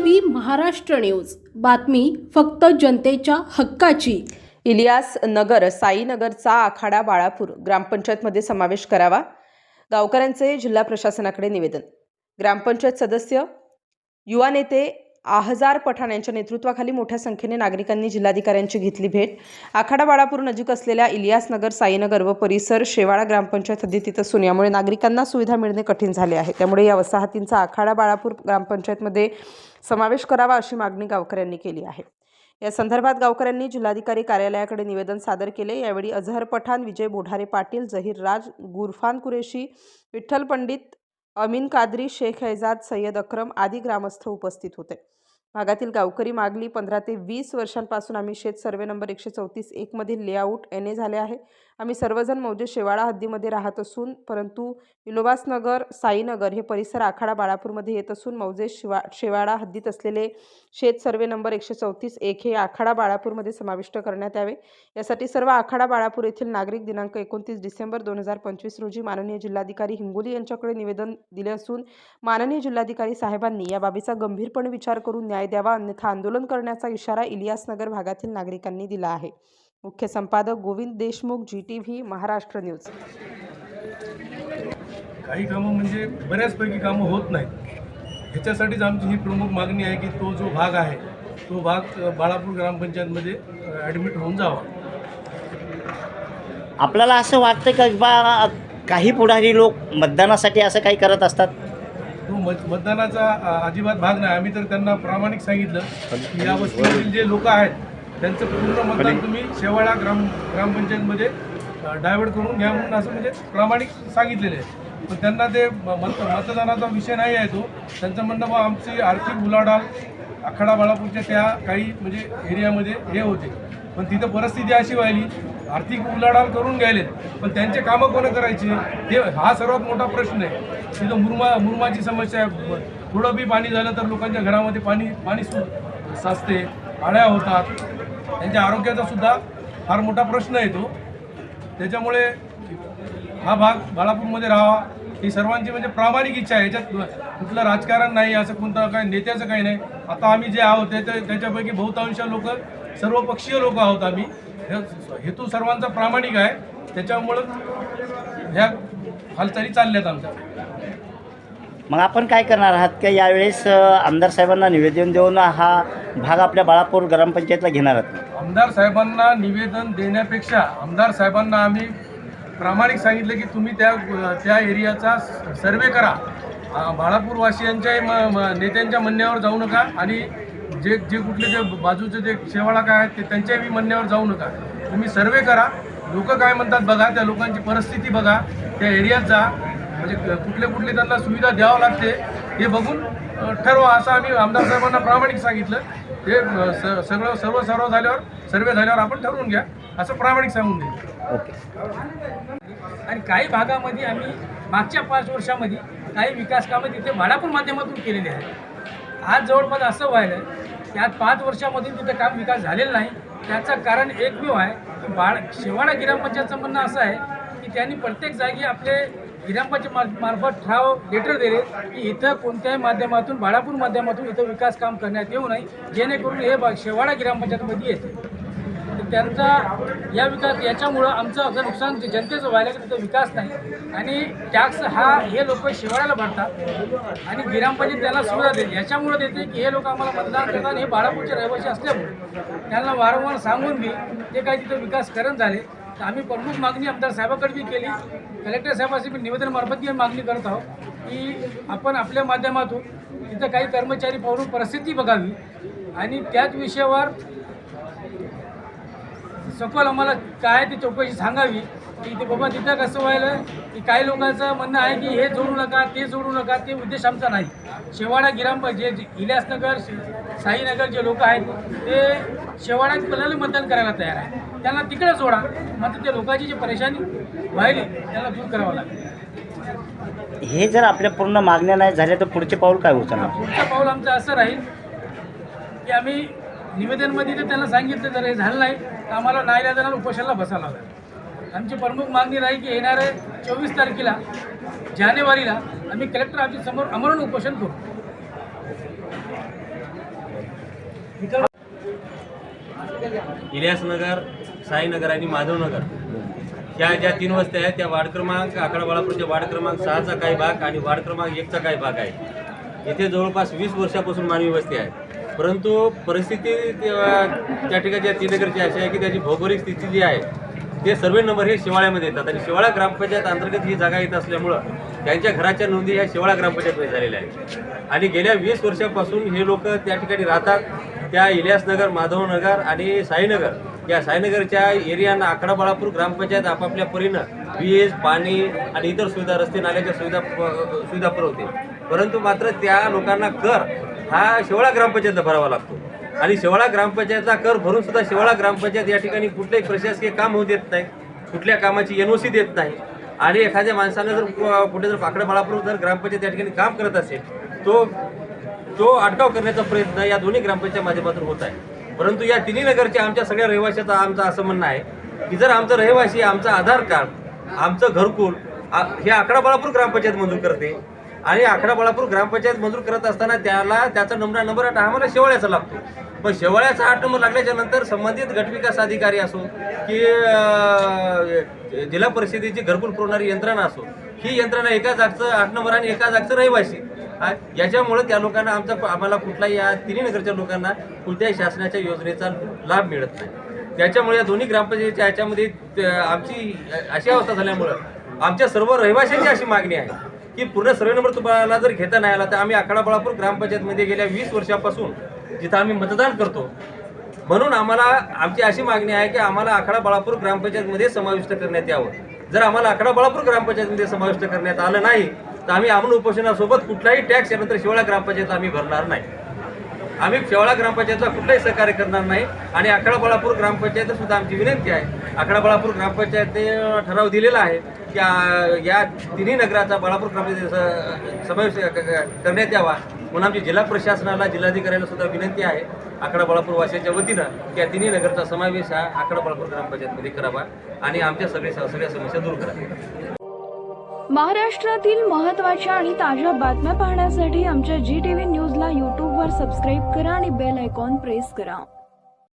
V Maharashtra news. बातमी फक्त जनतेच्या हक्काची. इलियास नगर साईनगरचा आखाडा बाळापूर ग्रामपंचायतमध्ये समावेश करावा गावकऱ्यांचे जिल्हा प्रशासनाकडे निवेदन. ग्रामपंचायत सदस्य युवा नेते आहजार पठाण यांच्या नेतृत्वाखाली मोठ्या संख्येने नागरिकांनी जिल्हाधिकाऱ्यांची घेतली भेट. आखाडा बाळापूर नजीक असलेल्या इलियासनगर साईनगर व परिसर शेवाळा ग्रामपंचायत हद्दीत असून यामुळे नागरिकांना सुविधा मिळणे कठीण झाले आहे. त्यामुळे या वसाहतींचा आखाडा बाळापूर ग्रामपंचायतमध्ये समावेश करावा अशी मागणी गावकऱ्यांनी केली आहे. या संदर्भात गावकऱ्यांनी जिल्हाधिकारी कार्यालयाकडे निवेदन सादर केले. यावेळी अझहर पठाण विजय बोढारे पाटील जहीर राज गुरफान कुरेशी विठ्ठल पंडित अमीन कादरी शेख हैजाद सय्यद अक्रम आदी ग्रामस्थ उपस्थित होते. भागातील गावकरी मागली पंधरा ते वीस वर्षांपासून आम्ही शेत सर्वे नंबर एकशे चौतीस एकमधील लेआउट एन ए झाले आहे. आम्ही सर्वजण मौजे शेवाळा हद्दीमध्ये राहत असून परंतु विलोबासनगर साईनगर हे परिसर आखाडा बाळापूरमध्ये येत असून मौजे शिवा शेवाळा हद्दीत असलेले शेत सर्वे नंबर एकशे चौतीस एक हे आखाडा बाळापूरमध्ये समाविष्ट करण्यात यावे. यासाठी सर्व आखाडा बाळापूर येथील नागरिक दिनांक एकोणतीस डिसेंबर दोन हजार पंचवीस रोजी माननीय जिल्हाधिकारी हिंगोली यांच्याकडे निवेदन दिले असून माननीय जिल्हाधिकारी साहेबांनी या बाबीचा गंभीरपणे विचार करून न्याय द्यावा अन्यथा आंदोलन करण्याचा इशारा इलियासनगर भागातील नागरिकांनी दिला आहे. मुख्य संपादक Govind Deshmukh G T V Maharashtra news. काही कामं म्हणजे बऱ्याचपैकी कामं होत नाहीत. ह्याच्यासाठीच आमची ही प्रमुख मागणी आहे की तो जो भाग आहे तो भाग बाळापूर ग्रामपंचायतमध्ये ॲडमिट होऊन जावा. आपल्याला असं वाटतं का बा काही पुढारी लोक मतदानासाठी असं काही करत असतात? तो मत मतदानाचा अजिबात भाग नाही. आम्ही तर त्यांना प्रामाणिक सांगितलं की या वस्तीमधील जे लोक आहेत त्यांचं पूर्ण मतदान तुम्ही शेवाळा ग्राम ग्रामपंचायतमध्ये डायवर्ट करून घ्या म्हणून असं म्हणजे प्रामाणिक सांगितलेलं आहे. पण त्यांना ते मत मतदानाचा विषय नाही आहे तो. त्यांचं म्हणणं बा आमची आर्थिक उलाढाल आखाडा बाळापूरच्या त्या काही म्हणजे एरियामध्ये हे होते. पण तिथं परिस्थिती अशी व्हायली आर्थिक उलाढाल करून घ्यायलेत. पण त्यांचे कामं कोणं करायचे? हे हा सर्वात मोठा प्रश्न आहे. तिथं मुरमा मुरमाची समस्या आहे. थोडं बी पाणी झालं तर लोकांच्या घरामध्ये पाणी पाणी सु साचते. आळ्या होतात. त्यांच्या आरोग्याचा सुद्धा फार मोठा प्रश्न येतो त्याच्यामुळे हा भाग बाळापूरमध्ये राहावा. ही सर्वांची म्हणजे प्रामाणिक इच्छा आहे. याच्यात कुठलं राजकारण नाही असं कोणतं काय नेत्याचं काही नाही. आता आम्ही जे आहोत त्याच्या त्याच्यापैकी बहुतांश लोक सर्वपक्षीय लोक आहोत आम्ही. हेतू सर्वांचा प्रामाणिक आहे. त्याच्यामुळं ह्या हालचाली चालल्यात आमच्या. मग आपण काय करणार आहात का यावेळेस आमदार साहेबांना निवेदन देऊन हा भाग आपल्या बाळापूर ग्रामपंचायतला घेणार आहात? आमदार साहेबांना निवेदन देण्यापेक्षा आमदार साहेबांना आम्ही प्रामाणिक सांगितलं की तुम्ही त्या त्या एरियाचा सर्वे करा. म- नेत्यांच्या म्हणण्यावर जाऊ नका आणि जे जे कुठले जे बाजूचे जे शेवाळा काय आहेत ते त्यांच्याही म्हणण्यावर जाऊ नका. तुम्ही सर्वे करा. लोक काय म्हणतात बघा त्या लोकांची परिस्थिती बघा त्या एरियात जा. म्हणजे कुठले कुठले त्यांना सुविधा द्यावं लागते हे बघून ठरवा. असं आम्ही आमदार साहेबांना प्रामाणिक सांगितलं. ते सगळं सर्व सर्व झाल्यावर सर्वे झाल्यावर आपण ठरवून घ्या. असं प्रामाणिक सांगून देईल. ओके. आणि काही भागामध्ये आम्ही मागच्या पाच वर्षामध्ये काही विकास कामं तिथे भाडापूर माध्यमातून केलेली आहेत. आज जवळपास असं व्हायलं की आज पाच वर्षामधून तिथं काम विकास झालेला नाही. त्याचं कारण एकमेव आहे की बाळ शेवाडा ग्रामपंचायतचं म्हणणं असं आहे की त्यांनी प्रत्येक जागी आपले ग्रामपंचायत मार मार्फत ठराव लेटर दिले की इथं कोणत्याही माध्यमातून बाळापूर माध्यमातून इथं विकास काम करण्यात येऊ नये जेणेकरून हे भाग शेवाडा ग्रामपंचायतमध्ये येते त्यांचा या विकास याच्यामुळं आमचं असं नुकसान जनतेचं व्हायला की तिथं विकास नाही. आणि टॅक्स हा हे लोक शिवाळ्याला भरतात. आणि ग्रामपंचायत त्यांना सुविधा देते. याच्यामुळं देते की हे लोक आम्हाला मतदान करतात हे बाळापूरचे रहिवासी असल्यामुळे त्यांना वारंवार सांगून बी ते काही तिथं विकास करत झाले. तर आम्ही प्रमुख मागणी आमदार साहेबाकडे बी केली. कलेक्टर साहेबाशी मी निवेदनमार्फत घेऊन मागणी करत आहोत की आपण आपल्या माध्यमातून तिथं काही कर्मचारी पाहून परिस्थिती बघावी. आणि त्याच विषयावर सखोल आम्हाला काय ती चौकशी सांगावी? की ते बाबा तिथं कसं व्हायलं? की काही लोकांचं म्हणणं आहे की हे जोडू नका ते जोडू नका ते उद्देश आमचा नाही. शेवाडा गिराम जे जे इलियासनगर साईनगर जे लोक आहेत ते शेवाडा पहिल्याला मतदान करायला तयार आहे. त्यांना तिकडे जोडा. मात्र त्या लोकांची जी परेशानी व्हायली त्यांना दूर करावं लागेल. हे जर आपल्या पूर्ण मागण्या नाही झाल्या तर पुढचे पाऊल काय उचलणार? पुढचं पाऊल आमचं असं राहील की आम्ही निवेदनमध्ये तर त्यांना सांगितलं जर हे झालं नाही तर आम्हाला नाईलाजानं उपोषणाला बसावं लागेल आमची प्रमुख मागणी राहील की येणाऱ्या चोवीस तारखेला जानेवारीला आम्ही कलेक्टर ऑफिस समोर अमरण उपोषण करू. इथं इलियासनगर साईनगर आणि माधवनगर ह्या ज्या तीन वस्त्या आहेत त्या वार्ड क्रमांक अकरा बाळापूरच्या वार्ड क्रमांक सहाचा काही भाग आणि वार्ड क्रमांक एकचा काही भाग आहे. इथे जवळपास वीस वर्षापासून मानवी वस्ती आहे परंतु परिस्थिती त्या ठिकाणी ठिकाणच्या अशी आहे की त्याची भौगोलिक स्थिती जी आहे ते सर्वे नंबर हे शिवाळ्यामध्ये येतात. आणि शिवाळा ग्रामपंचायत अंतर्गत ही जागा येत असल्यामुळं त्यांच्या घराच्या नोंदी ह्या शिवाळा ग्रामपंचायतमध्ये झालेल्या आहेत. आणि गेल्या वीस वर्षापासून हे लोक त्या ठिकाणी राहतात. त्या इलियासनगर माधवनगर आणि साईनगर. या साईनगरच्या एरियानं आकडाबाळापूर ग्रामपंचायत आपापल्या परीनं वीज पाणी आणि इतर सुविधा रस्ते नाल्याच्या सुविधा सुविधा पुरवते. परंतु मात्र त्या लोकांना कर हा शेवाळा ग्रामपंचायतला भरावा लागतो. आणि शेवाळा ग्रामपंचायतचा कर भरून सुद्धा शेवाळा ग्रामपंचायत या ठिकाणी कुठलंही प्रशासकीय काम होऊ देत नाही कुठल्या कामाची एन ओ सी देत नाही. आणि एखाद्या माणसानं जर कुठे जर फाकडाबाळापूर जर ग्रामपंचायत या ठिकाणी काम करत असेल तो तो अटकाव करण्याचा प्रयत्न या दोन्ही ग्रामपंचायत माध्यमातून होत आहे. परंतु या तिन्ही नगरच्या आमच्या सगळ्या रहिवाशाचं आमचं असं म्हणणं आहे की जर आमचं रहिवासी आमचं आधार कार्ड आमचं घरकुल हे आकडा बाळापूर ग्रामपंचायत मंजूर करते आणि आखडा बळापूर ग्रामपंचायत मंजूर करत असताना त्याला त्याचा नंबर नंबर आठ आम्हाला शेवाळ्याचा लागतो. पण शेवाळ्याचा आठ नंबर लागल्याच्या नंतर संबंधित गटविकास अधिकारी असो की जिल्हा परिषदेची घरकुल पुरवणारी यंत्रणा असो ही यंत्रणा एका जागचं आठ नंबर आणि एका जागचं रहिवासी. याच्यामुळे त्या लोकांना आमचा आम्हाला कुठलाही या तिन्ही नगरच्या लोकांना कोणत्याही शासनाच्या योजनेचा लाभ मिळत नाही. त्याच्यामुळे या दोन्ही ग्रामपंचायतीच्या ह्याच्यामध्ये आमची अशी अवस्था झाल्यामुळं आमच्या सर्व रहिवाशांची अशी मागणी आहे. की पूर्ण सर्वे नंबर तुम्हाला जर घेता नाही आला तर आम्ही आखाडा बळापूर ग्रामपंचायतमध्ये गेल्या वीस वर्षापासून जिथं आम्ही मतदान करतो. म्हणून आम्हाला आमची अशी मागणी आहे की आम्हाला आखाडा बळापूर ग्रामपंचायतमध्ये समाविष्ट करण्यात यावं. जर आम्हाला आखाडा बळापूर ग्रामपंचायतमध्ये समाविष्ट करण्यात आलं नाही तर आम्ही आमन उपोषणासोबत कुठलाही टॅक्स यानंतर शिवाळा ग्रामपंचायत आम्ही भरणार नाही. आम्ही शेवाळा ग्रामपंचायतला कुठलाही सहकार्य करणार नाही आणि आखाडा बळापूर ग्रामपंचायत सुद्धा आमची विनंती आहे. आखाडा बळापूर ग्रामपंचायतने ठराव दिलेला आहे की या तिन्ही नगराचा बाळापूर क्रमांक समावेश करण्यात यावा म्हणून आमची जिल्हा प्रशासनाला जिल्हाधिकाऱ्यांना सुद्धा विनंती आहे आखाडा बाळापूर वासियांच्या वतीनं की या तिन्ही नगरचा समावेश हा आखाडा बाळापूर ग्रामपंचायतमध्ये करावा आणि आमच्या सगळे सगळ्या समस्या दूर कराव्या महाराष्ट्रातील महत्त्वाच्या आणि ताज्या बातम्या पाहण्यासाठी आमच्या जी टी व्ही न्यूजला यूट्यूबवर सबस्क्राईब करा आणि बेल आयकॉन प्रेस करा.